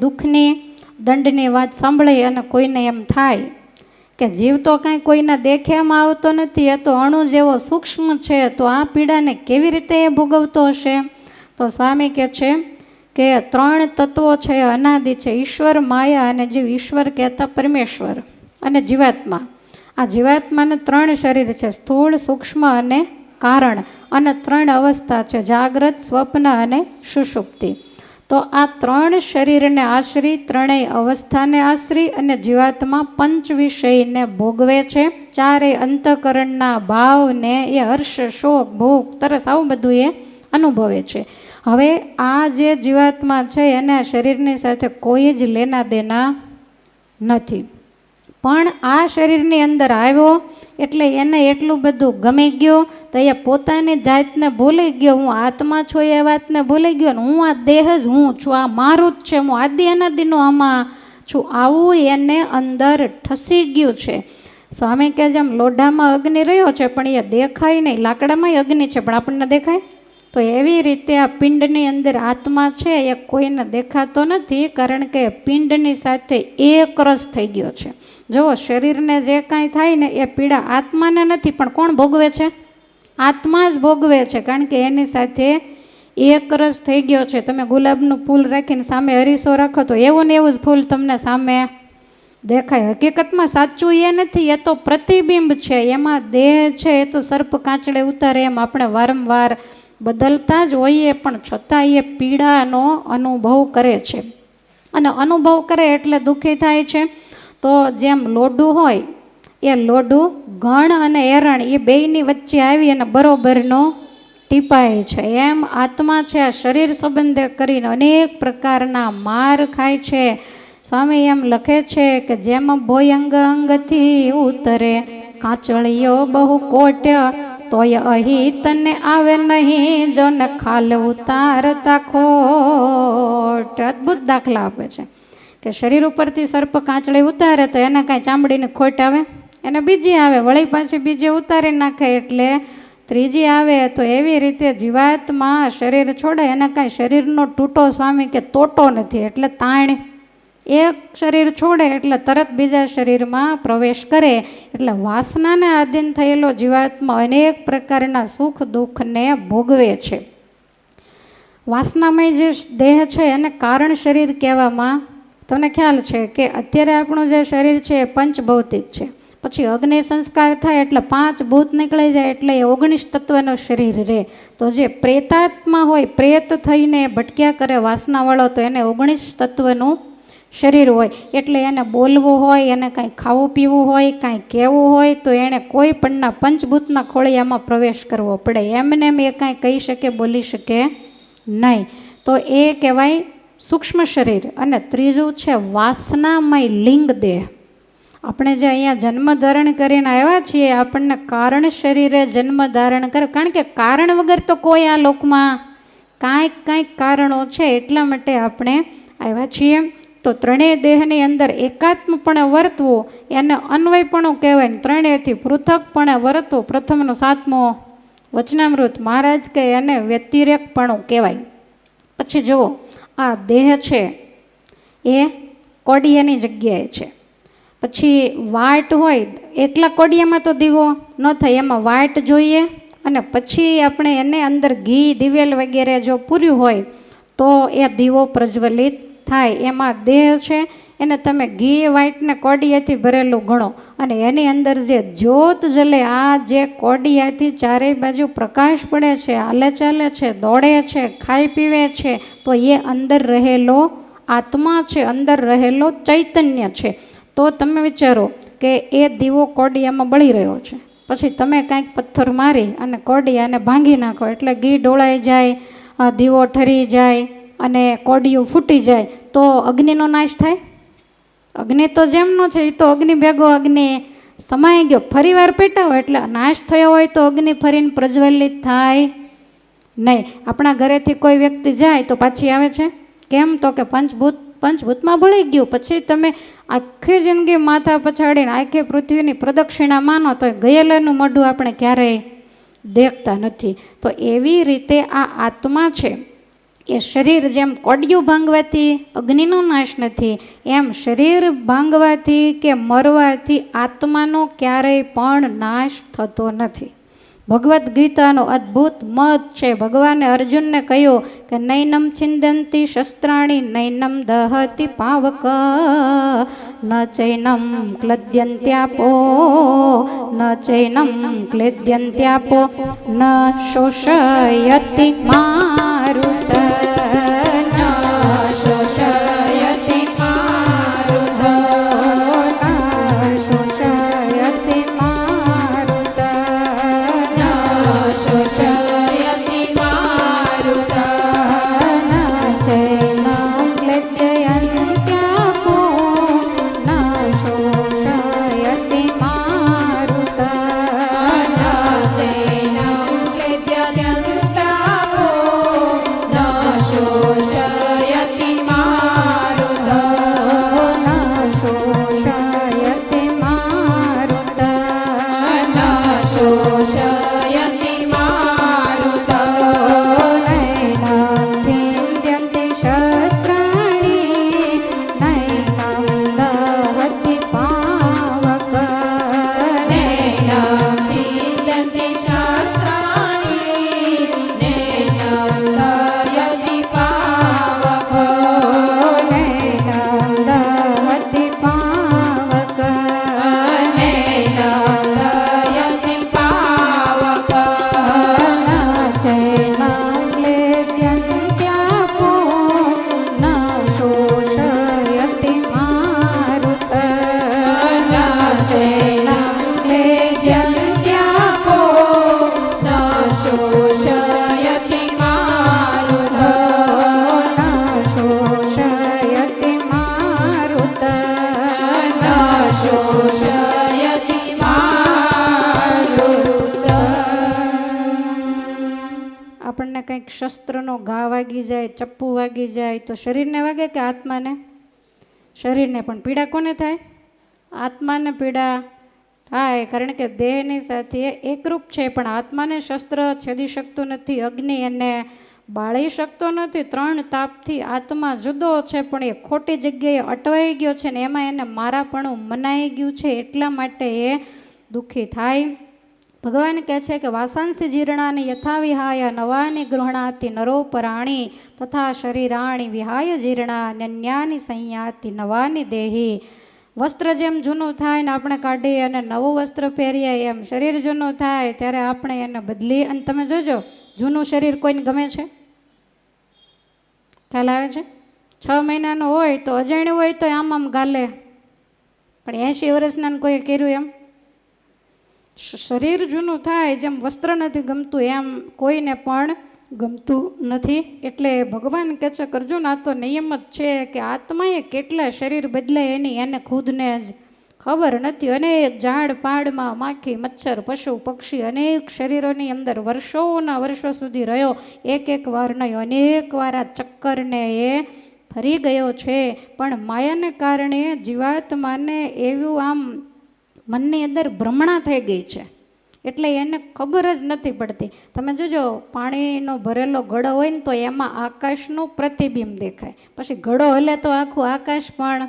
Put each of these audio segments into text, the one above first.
દુઃખની, દંડની વાત સાંભળી અને કોઈને એમ થાય કે જીવ તો કાંઈ કોઈના દેખ્યામાં આવતો નથી, એ તો અણુ જેવો સૂક્ષ્મ છે, તો આ પીડાને કેવી રીતે એ ભોગવતો હશે? તો સ્વામી કહે છે કે ત્રણ તત્વો છે, અનાદિ છે, ઈશ્વર, માયા અને જીવ. ઈશ્વર કહેતા પરમેશ્વર અને જીવાત્મા. આ જીવાત્માને ત્રણ શરીર છે, સ્થૂળ, સૂક્ષ્મ અને કારણ. અને ત્રણ અવસ્થા છે, જાગ્રત, સ્વપ્ન અને સુષુપ્તિ. તો આ ત્રણ શરીરને આશરી, ત્રણેય અવસ્થાને આશરી અને જીવાત્મા પંચ વિષયને ભોગવે છે. ચારેય અંતકરણના ભાવને એ હર્ષ, શોક ભૂખ તરસ, આવું બધું એ અનુભવે છે. હવે આ જે જીવાત્મા છે એને શરીરની સાથે કોઈ જ લેના દેના નથી. પણ આ શરીરની અંદર આવ્યો એટલે એને એટલું બધું ગમી ગયો તો એ પોતાની જાતને ભૂલી ગયો. હું આત્મા છું એ વાતને ભૂલી ગયો ને હું આ દેહ જ હું છું, આ મારું જ છે, હું આદિ અનાદિનું આમાં છું. આવું એને અંદર ઠસી ગયું છે. સ્વામી કે જેમ લોઢામાં અગ્નિ રહ્યો છે, પણ એ દેખાય નહીં લાકડામાં અગ્નિ છે, પણ આપણને દેખાય? તો એવી રીતે આ પિંડની અંદર આત્મા છે એ કોઈને દેખાતો નથી, કારણ કે પિંડની સાથે એક રસ થઈ ગયો છે. જુઓ શરીરને જે કાંઈ થાય ને એ પીડા આત્માને નથી, પણ કોણ ભોગવે છે? આત્મા જ ભોગવે છે, કારણ કે એની સાથે એક રસ થઈ ગયો છે. તમે ગુલાબનું ફૂલ રાખીને સામે હરીસો રાખો તો એવું ને એવું જ ફૂલ તમને સામે દેખાય. હકીકતમાં સાચું એ નથી, એ તો પ્રતિબિંબ છે. એમાં દેહ છે, એ તો સર્પ કાચડે ઉતારે, એમ આપણે વારંવાર બદલતા જ હોઈએ પણ છતાં એ પીડાનો અનુભવ કરે છે. અને અનુભવ કરે એટલે દુઃખી થાય છે. તો જેમ લોડું હોય, એ લોડું ગણ અને એરણ એ બેયની વચ્ચે આવી અને બરોબરનો ટીપાય છે. એમ આત્મા છે, આ શરીર સંબંધે કરીને અનેક પ્રકારના માર ખાય છે. સ્વામી એમ લખે છે કે જેમ ભોયંગ અંગથી ઉતરે કાચળીઓ બહુ કોટ્ય તોય અહીં તને આવે નહીં જો ને ખાલ ઉતારતા ખોટ. અદ્ભુત દાખલા આપે છે. કે શરીર ઉપરથી સર્પ કાચળી ઉતારે તો એને કાંઈ ચામડીની ખોટ આવે? એને બીજી આવે, વળી પાછી બીજી ઉતારી નાખે એટલે ત્રીજી આવે તો એવી રીતે જીવાતમાં શરીર છોડે, એને કાંઈ શરીરનો તૂટો સ્વામી કે તોટો નથી, એટલે તાણ. એક શરીર છોડે એટલે તરત બીજા શરીરમાં પ્રવેશ કરે. એટલે વાસનાને આધીન થયેલો જીવાત્મા અનેક પ્રકારના સુખ દુઃખને ભોગવે છે. વાસનામય જે દેહ છે એને કારણ શરીર કહેવામાં તમને ખ્યાલ છે કે અત્યારે આપણું જે શરીર છે એ પંચભૌતિક છે. પછી અગ્નિ સંસ્કાર થાય એટલે પાંચ ભૂત નીકળી જાય એટલે એ ઓગણીસ તત્વનો શરીર રહે તો જે પ્રેતાત્મા હોય, પ્રેત થઈને ભટક્યા કરે વાસનાવાળો તો એને ઓગણીસ તત્વનું શરીર હોય એટલે એને બોલવું હોય, એને કાંઈ ખાવું પીવું હોય, કાંઈ કહેવું હોય, તો એણે કોઈ પણના પંચભૂતના ખોળિયામાં પ્રવેશ કરવો પડે. એમને એમ એ કાંઈ કહી શકે, બોલી શકે નહીં. તો એ કહેવાય સૂક્ષ્મ શરીર અને ત્રીજું છે વાસનામય લિંગ દેહ. આપણે જે અહીંયા જન્મ ધારણ કરીને આવ્યા છીએ, આપણને કારણ શરીરે જન્મ ધારણ કરે. કારણ કે કારણ વગર તો કોઈ આ લોકમાં કાંઈક કાંઈક કારણો છે, એટલા માટે આપણે આવ્યા છીએ. તો ત્રણેય દેહની અંદર એકાત્મપણે વર્તવું, એને અન્વયપણું કહેવાય ને ત્રણેયથી પૃથકપણે વર્તવું. પ્રથમનો સાતમો વચનામૃત, મહારાજ કે એને વ્યતિરેકપણું કહેવાય. પછી જુઓ, આ દેહ છે, એ કોડિયાની જગ્યાએ છે. પછી વાટ હોય એકલા કોડિયામાં તો દીવો ન થાય, એમાં વાટ જોઈએ અને પછી આપણે એને અંદર ઘી, દિવેલ વગેરે જો પૂર્યું હોય, તો એ દીવો પ્રજ્વલિત થાય, એમાં દેહ છે, એને તમે ઘી વાઈટને કોડિયાથી ભરેલું ગણો. અને એની અંદર જે જ્યોત જલે, આ જે કોડિયાથી ચારેય બાજુ પ્રકાશ પડે છે, હાલે ચાલે છે, દોડે છે, ખાઈ પીવે છે, તો એ અંદર રહેલો આત્મા છે, અંદર રહેલો ચૈતન્ય છે. તો તમે વિચારો કે એ દીવો કોડિયામાં બળી રહ્યો છે. પછી તમે કાંઈક પથ્થર મારી અને કોડિયાને ભાંગી નાખો, એટલે ઘી ઢોળાઈ જાય દીવો ઠરી જાય અને કોડિયું ફૂટી જાય, તો અગ્નિનો નાશ થાય? અગ્નિ તો જેમનો છે એ તો અગ્નિ ભેગો અગ્નિ સમાઈ ગયો. ફરી વાર પેટાવો, એટલે નાશ થયો હોય તો અગ્નિ ફરીને પ્રજ્વલિત થાય. નહીં, આપણા ઘરેથી કોઈ વ્યક્તિ જાય તો પાછી આવે છે? કેમ? તો કે પંચભૂત, પંચભૂતમાં ભળી ગયું. પછી તમે આખી જિંદગી માથા પછાડીને આખી પૃથ્વીની પ્રદક્ષિણા માનો તો ગયેલાનું મોઢું આપણે ક્યારેય દેખતા નથી. તો એવી રીતે આ આત્મા છે. એ શરીર જેમ કોડિયું ભાંગવાથી અગ્નિનો નાશ નથી, એમ શરીર ભાંગવાથી કે મરવાથી આત્માનો ક્યારેય પણ નાશ થતો નથી. ભગવદ્ ગીતાનો અદ્ભુત મત છે. ભગવાને અર્જુનને કહ્યું કે નૈનમ છિંદંતી શસ્ત્રાણી નૈનમ દહતી પાવક, ન ચૈનમ ક્લદ્યંત્યાપો, ન ચૈનમ ક્લેદ્યંત્યાપો, ન શોષયતિ મારુત. શસ્ત્રનો ઘા વાગી જાય, ચપ્પુ વાગી જાય, તો શરીરને વાગે કે આત્માને? શરીરને, પણ પીડા કોને થાય? આત્માને પીડા થાય, કારણ કે દેહની સાથે એકરૂપ છે, પણ આત્માને શસ્ત્ર છેદી શકતું નથી, અગ્નિ એને બાળી શકતો નથી. ત્રણ તાપથી આત્મા જુદો છે, પણ એ ખોટી જગ્યાએ અટવાઈ ગયો છે ને એમાં એને મારાપણું મનાઈ ગયું છે, એટલા માટે એ દુઃખી થાય. ભગવાન કહે છે કે વાસાંસી જીર્ણાની યથા વિહાય નવાની ગૃહણાતિ નરોપરાણી તથા શરીરાણી વિહાય જીર્ણા નન્યાની સંયાતિ નવાની દેહી. વસ્ત્ર જેમ જૂનું થાય ને આપણે કાઢીએ અને નવું વસ્ત્ર પહેરીએ એમ શરીર જૂનું થાય ત્યારે આપણે એને બદલી અને તમે જોજો, જૂનું શરીર કોઈને ગમે છે? ખ્યાલ આવે છે? છ મહિનાનું હોય તો અજાણ્યું હોય તો આમ આમ ગાલે. પણ એંશી વર્ષના કોઈ કર્યું એમ? શરીર જૂનું થાય જેમ વસ્ત્ર નથી ગમતું, એમ કોઈને પણ ગમતું નથી. એટલે ભગવાન કહે છે, અર્જુન, આ તો નિયમ જ છે કે આત્માએ કેટલા શરીર બદલે એની, એને ખુદને જ ખબર નથી. અનેક ઝાડ પાડમાં માખી, મચ્છર, પશુ, પક્ષી અનેક શરીરોની અંદર વર્ષોના વર્ષો સુધી રહ્યો. એક એક વાર નહીં, અનેક વાર આ ચક્કરને એ ફરી ગયો છે. પણ માયાને કારણે જીવાત્માને એવું આમ મનની અંદર ભ્રમણા થઈ ગઈ છે. એટલે એને ખબર જ નથી પડતી. તમે જોજો, પાણીનો ભરેલો ઘડો હોય ને તો એમાં આકાશનું પ્રતિબિંબ દેખાય. પછી ઘડો હલે તો આખું આકાશ પણ,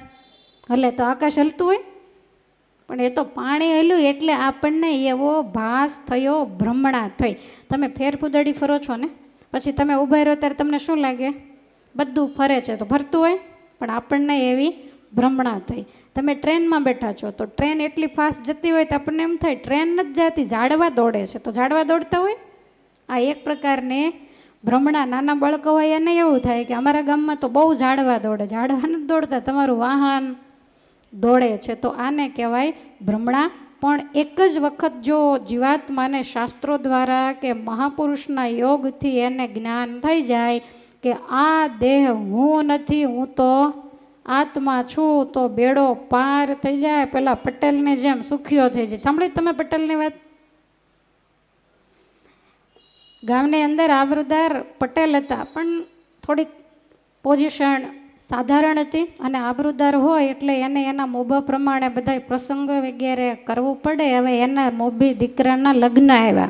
હલે તો આકાશ હલતું હોય. પણ એ તો પાણી હલ્યું એટલે આપણને એવો ભાસ થયો, ભ્રમણા થઈ. તમે ફેરફુદડી ફરો છો ને? પછી તમે ઊભા રહો ત્યારે તમને શું લાગે? બધું ફરે છે તો ફરતું હોય. પણ આપણને એવી ભ્રમણા થઈ. તમે ટ્રેનમાં બેઠા છો, તો ટ્રેન એટલી ફાસ્ટ જતી હોય તો આપણને એમ થાય ટ્રેન નથી જતી, ઝાડવા દોડે છે. તો ઝાડવા દોડતા હોય? આ એક પ્રકારની ભ્રમણા નાના બાળકો હોય એને એવું થાય કે અમારા ગામમાં તો બહુ ઝાડવા દોડે. ઝાડવા નથી દોડતા, તમારું વાહન દોડે છે. તો આને કહેવાય ભ્રમણા. પણ એક જ વખત જો જીવાત્માને શાસ્ત્રો દ્વારા કે મહાપુરુષના યોગથી એને જ્ઞાન થઈ જાય કે આ દેહ હું નથી, હું તો આત્મા છું તો બેડો પાર થઈ જાય. પેલા પટેલને જેમ સુખીઓ થઈ જાય. સાંભળી તમે પટેલની વાત? ગામની અંદર આબરૂદાર પટેલ હતા, પણ થોડીક પોઝિશન સાધારણ હતી અને આબરૂદાર હોય એટલે એને એના મોભા પ્રમાણે બધા પ્રસંગ વગેરે કરવું પડે. હવે એના મોભી દીકરાના લગ્ન આવ્યા.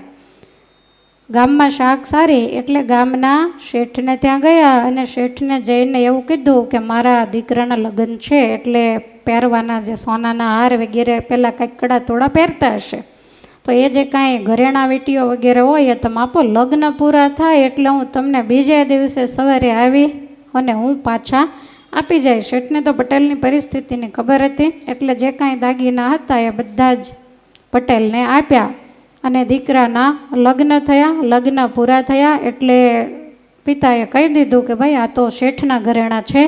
ગામમાં શાક સારી એટલે ગામના શેઠને ત્યાં ગયા અને શેઠને જઈને એવું કીધું કે મારા દીકરાના લગ્ન છે એટલે પહેરવાના જે સોનાના હાર વગેરે પહેલાં કંઈક કડા થોડા પહેરતા હશે. તો એ જે કાંઈ ઘરેણા વીટીઓ વગેરે હોય એ તમે આપો લગ્ન પૂરા થાય એટલે હું તમને બીજે દિવસે સવારે આવી અને હું પાછા આપી જાય. શેઠને તો પટેલની પરિસ્થિતિની ખબર હતી એટલે જે કાંઈ દાગીના હતા એ બધા જ પટેલને આપ્યા. અને દીકરાના લગ્ન થયા, લગ્ન પૂરા થયા એટલે પિતાએ કહી દીધું કે ભાઈ, આ તો શેઠના ઘરેણા છે,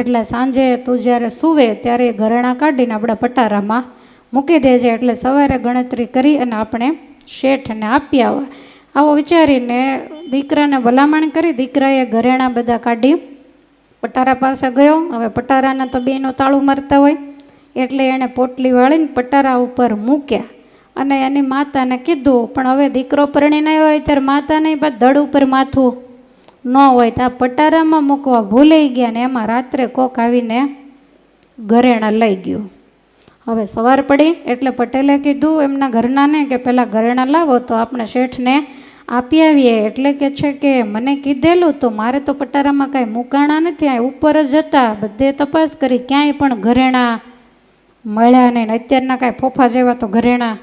એટલે સાંજે તું જ્યારે સૂવે ત્યારે ઘરેણા કાઢીને આપણે પટારામાં મૂકી દેજે, એટલે સવારે ગણતરી કરી અને આપણે શેઠને આપી આવવા આવો વિચારીને દીકરાને ભલામણ કરી, દીકરાએ ઘરેણા બધા કાઢી, પટારા પાસે ગયો. હવે પટારાના તો બેનો તાળું મારતા હોય, એટલે એણે પોટલી વાળીને પટારા ઉપર મૂક્યા. અને એની માતાને કીધું, પણ હવે દીકરો પરણી નહીં હોય ત્યારે માતાને પાછું ધડ ઉપર માથું ન હોય તો આ પટારામાં મૂકવા ભૂલાઈ ગયા ને એમાં રાત્રે કોક આવીને ઘરેણા લઈ ગયું. હવે સવાર પડી, એટલે પટેલે કીધું એમના ઘરનાને કે પહેલાં ઘરેણા લાવો તો આપણે શેઠને આપી આવીએ. એટલે કે છે કે, મને કીધેલું તો મારે તો પટારામાં કાંઈ મૂકાણા નથી, આ ઉપર જ હતા, બધે તપાસ કરી, ક્યાંય પણ ઘરેણા મળ્યા નહીં. અત્યારના કાંઈ ફોફા જેવા તો ઘરેણા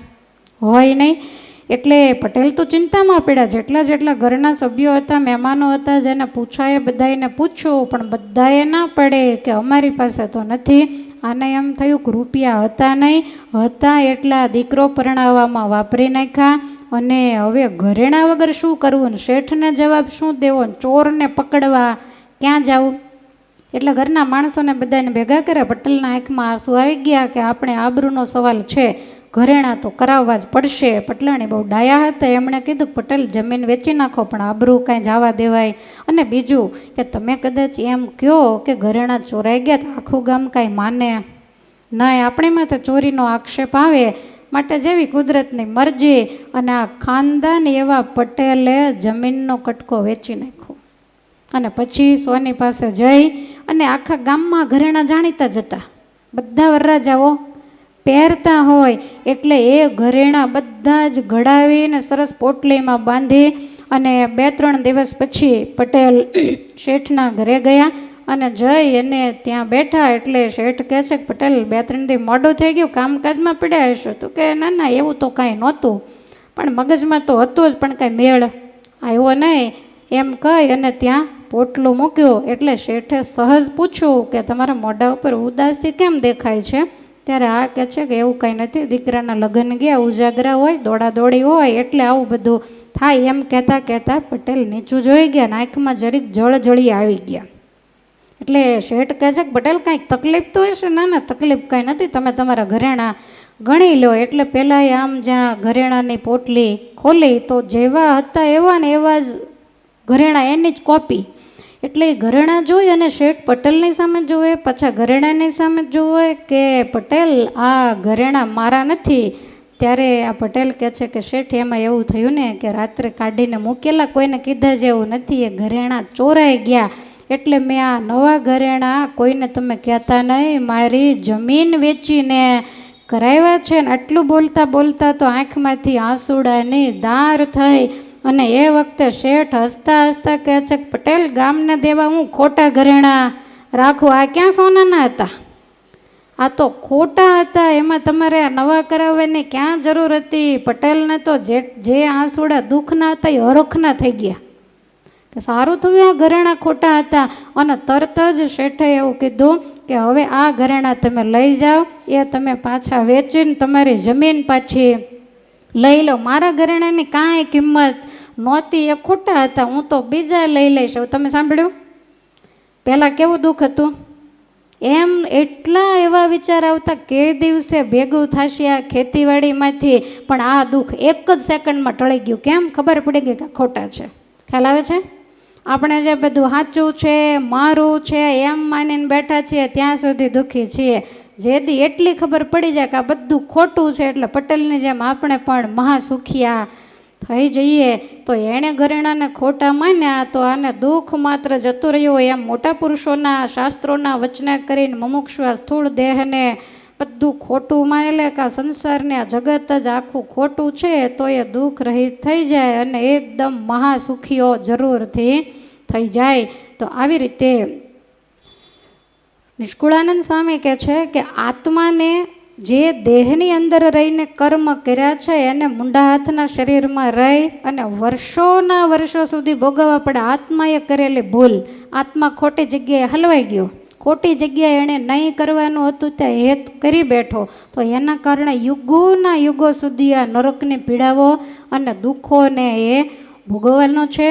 હોય નહીં. એટલે પટેલ તો ચિંતામાં પડ્યા. જેટલા જેટલા ઘરના સભ્યો હતા, મહેમાનો હતા, જેને પૂછાય બધાને પૂછ્યું પણ બધાએ ના પડે કે અમારી પાસે તો નથી. આને એમ થયું કે રૂપિયા હતા નહીં. હતા એટલા દીકરો પરણાવવામાં વાપરી નાખ્યા અને હવે ઘરેણા વગર શું કરવું? ને શેઠને જવાબ શું દેવો? ને ચોરને પકડવા ક્યાં જવું? એટલે ઘરના માણસોને બધાને ભેગા કર્યા. પટેલના આંખમાં આંસુ આવી ગયા કે આપણે આબરૂનો સવાલ છે. ઘરેણા તો કરાવવા જ પડશે. પટલાણી બહુ ડાયા હતા. એમણે કીધું પટેલ જમીન વેચી નાખો, પણ આબરૂ કાંઈ જવા દેવાય. અને બીજું કે તમે કદાચ એમ કહો કે ઘરેણા ચોરાઈ ગયા તો આખું ગામ કાંઈ માને. ના આપણીમાં તો ચોરીનો આક્ષેપ આવે. માટે જેવી કુદરતની મરજી અને આ ખાનદાન એવા પટેલે જમીનનો કટકો વેચી નાખ્યો. અને પછી સોની પાસે જઈ અને આખા ગામમાં ઘરેણા જાણીતા જ હતા. બધા વરરાજાઓ પહેરતા હોય એટલે એ ઘરેણા બધા જ ઘડાવીને સરસ પોટલીમાં બાંધી અને બે ત્રણ દિવસ પછી પટેલ શેઠના ઘરે ગયા અને જઈ અને ત્યાં બેઠા એટલે શેઠ કહે છે કે, પટેલ, બે ત્રણ દિવસ મોડું થઈ ગયું, કામકાજમાં પડ્યા હશો. તો કે, ના ના, એવું તો કાંઈ નહોતું. પણ મગજમાં તો હતું જ, પણ કાંઈ મેળ આવ્યો નહીં. એમ કહી અને ત્યાં પોટલું મૂક્યું એટલે શેઠે સહજ પૂછ્યું કે, તમારા મોઢા ઉપર ઉદાસી કેમ દેખાય છે? ત્યારે આ કહે છે કે એવું કંઈ નથી. દીકરાના લગ્ન ગયા, ઉજાગરા હોય, દોડાદોડી હોય, એટલે આવું બધું થાય એમ કહેતા કહેતા પટેલ નીચું જોઈ ગયા ને જરીક જળજળી આવી ગયા. એટલે શેઠ કહે છે કે, પટેલ, કાંઈક તકલીફ તો હશે? ના ના, તકલીફ કાંઈ નથી. તમે તમારા ઘરેણા ગણી લો. એટલે પહેલાં આમ જ્યાં ઘરેણાની પોટલી ખોલી, તો જેવા હતા એવા ને એવા જ ઘરેણા એની જ કોપી. એટલે એ ઘરેણા જોઈ અને શેઠ પટેલની સામે જુએ, પાછા ઘરેણાની સામે જોવે કે પટેલ, આ ઘરેણા મારા નથી. ત્યારે આ પટેલ કહે છે કે, શેઠ, એમાં એવું થયું ને કે રાત્રે કાઢીને મૂકેલા, કોઈને કીધા જેવું નથી, એ ઘરેણા ચોરાઈ ગયા. એટલે મેં આ નવા ઘરેણા કોઈને તમે કહેતા નહીં, મારી જમીન વેચીને કરાવ્યા છે ને, આટલું બોલતા બોલતા તો આંખમાંથી આંસુડાની દાર થઈ અને એ વખતે શેઠ હસતા હસતા કહે છે કે, પટેલ, ગામને દેવા હું ખોટા ઘરેણા રાખું. આ ક્યાં સોનાના હતા? આ તો ખોટા હતા. એમાં તમારે આ નવા કરાવવાની ક્યાં જરૂર હતી? પટેલને તો જે જે આંસુડા દુઃખના હતા એ હરખના થઈ ગયા. કે સારું થયું આ ઘરેણા ખોટા હતા. અને તરત જ શેઠે એવું કીધું કે, હવે આ ઘરેણા તમે લઈ જાઓ. એ તમે પાછા વેચીને તમારી જમીન પાછી લઈ લો. મારા ઘરેણાની કાંઈ કિંમત નહોતી એ ખોટા હતા, હું તો બીજા લઈ લઈશ. તમે સાંભળ્યું? પહેલાં કેવું દુઃખ હતું? એમ એટલા એવા વિચાર આવતા કે દિવસે ભેગું થશે આ ખેતીવાડીમાંથી, પણ આ દુઃખ એક જ સેકન્ડમાં ટળી ગયું. કેમ? ખબર પડી ગઈ કે ખોટા છે. ખ્યાલ આવે છે? આપણે જે બધું સાચું છે, મારું છે, એમ માનીને બેઠા છીએ, ત્યાં સુધી દુઃખી છીએ. જેથી એટલી ખબર પડી જાય કે આ બધું ખોટું છે, એટલે પટેલની જેમ આપણે પણ મહાસુખિયા થઈ જઈએ, તો એણે ઘરેણાને ખોટા માન્યા, તો આને દુઃખ માત્ર જતું રહ્યું હોય એમ મોટા પુરુષોના શાસ્ત્રોના વચને કરીને મુમુક્ષવા સ્થૂળ દેહને બધું ખોટું માની લે કે આ સંસારને, આ જગત જ આખું ખોટું છે, તો એ દુઃખ રહિત થઈ જાય અને એકદમ મહાસુખીઓ જરૂરથી થઈ જાય. તો આવી રીતે નિષ્કુળાનંદ સ્વામી કહે છે કે આત્માને જે દેહની અંદર રહીને કર્મ કર્યા છે, એને મુંડા હાથના શરીરમાં રહી અને વર્ષોના વર્ષો સુધી ભોગવવા પડે. આત્માએ કરેલી ભૂલ, આત્મા ખોટી જગ્યાએ હલવાઈ ગયો. ખોટી જગ્યાએ એણે નહીં કરવાનું હતું, ત્યાં હેત કરી બેઠો. તો એના કારણે યુગોના યુગો સુધી આ નરકની પીડાઓ અને દુઃખોને એ ભોગવવાનો છે.